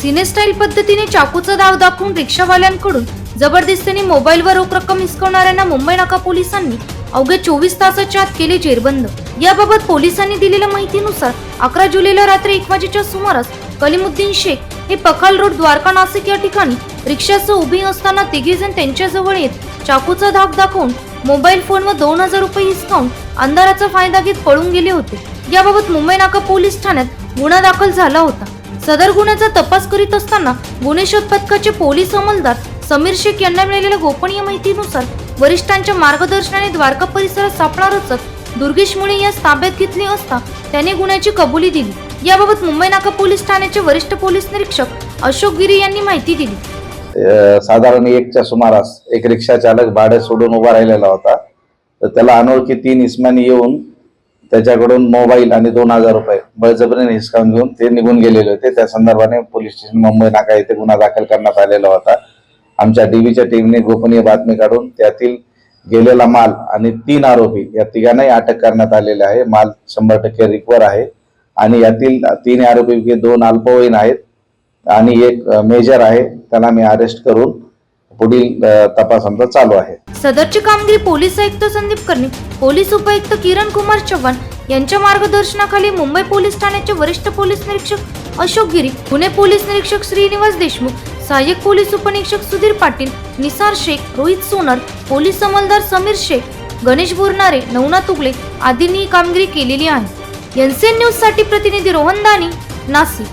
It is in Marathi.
सिनेस्टाईल पद्धतीने चाकूचा दाव दाखवून रिक्षावाल्यांकडून जबरदस्तीने मोबाईलवर रोख रक्कम हिसकवणाऱ्यांना मुंबई नाका पोलिसांनी अवघ्या चोवीस तासाच्या आत केले जेरबंद. याबाबत पोलिसांनी दिलेल्या माहितीनुसार अकरा जुलैला रात्री एक वाजेच्या सुमारास कलिमुद्दीन शेख हे पखाल रोड द्वारका नाशिक या ठिकाणी रिक्षासह उभी असताना तिघेजण त्यांच्याजवळ येत चाकूचा धाक दाखवून मोबाईल फोन व दोन हजार रुपये हिसकावून अंधाराचा फायदा घेत पळून गेले होते. याबाबत मुंबई नाका पोलीस ठाण्यात गुन्हा दाखल झाला होता. सदर गुन्ह्याचा तपास करीत असताना गुन्हे शोध पथकाचे पोलीस अंमलदार समीर शेख यांना मिळालेल्या गोपनीय माहितीनुसार वरिष्ठांच्या मार्गदर्शनाने द्वारका परिसरात सापळा रचत दुर्गेश मुळे यास ताब्यात घेतले असता त्याने गुन्ह्याची कबुली दिली. याबाबत मुंबई नाका पोलीस ठाण्याचे वरिष्ठ पोलीस निरीक्षक अशोक गिरी यांनी माहिती दिली. साधारण एकच्या सुमारास एक रिक्षा चालक भाडे सोडून उभा राहिलेला होता. तर त्याला अनोळखी तीन इस्मानी येऊन त्याच्याकडून मोबाईल आणि दोन हजार रुपये बळजबरीने हिसकावून घेऊन ते निघून गेलेले होते. त्या संदर्भाने पोलीस स्टेशन मुंबई नाका येथे गुन्हा दाखल करण्यात आलेला होता. आमच्या डीबीच्या टीमने गोपनीय बातमी काढून त्यातील गेलेला माल आणि तीन आरोपी या तिघांनाही अटक करण्यात आलेले आहे. माल शंभर टक्के रिकवर आहे. आणि यातील तीन आरोपी दोन अल्पवयीन आहेत आणि एक मेजर आहे. त्याला मी अरेस्ट करून पुढील अ, तपास आमचा चालू आहे. सदरची कामगिरी पोलीस आयुक्त संदीप कर्णिक पोलीस उपायुक्त किरण कुमार चव्हाण यांच्या मार्गदर्शनाखाली मुंबई पोलीस ठाण्याचे वरिष्ठ पोलीस निरीक्षक अशोक गिरी पुणे पोलीस निरीक्षक श्रीनिवास देशमुख सहाय्यक पोलीस उपनिरीक्षक सुधीर पाटील निसार शेख रोहित सोनर पोलीस अंमलदार समीर शेख गणेश बोरनारे नवनाथ तुगले आदींनी ही कामगिरी केलेली आहे. एनसीएन न्यूजसाठी प्रतिनिधी रोहन दानी नाशिक.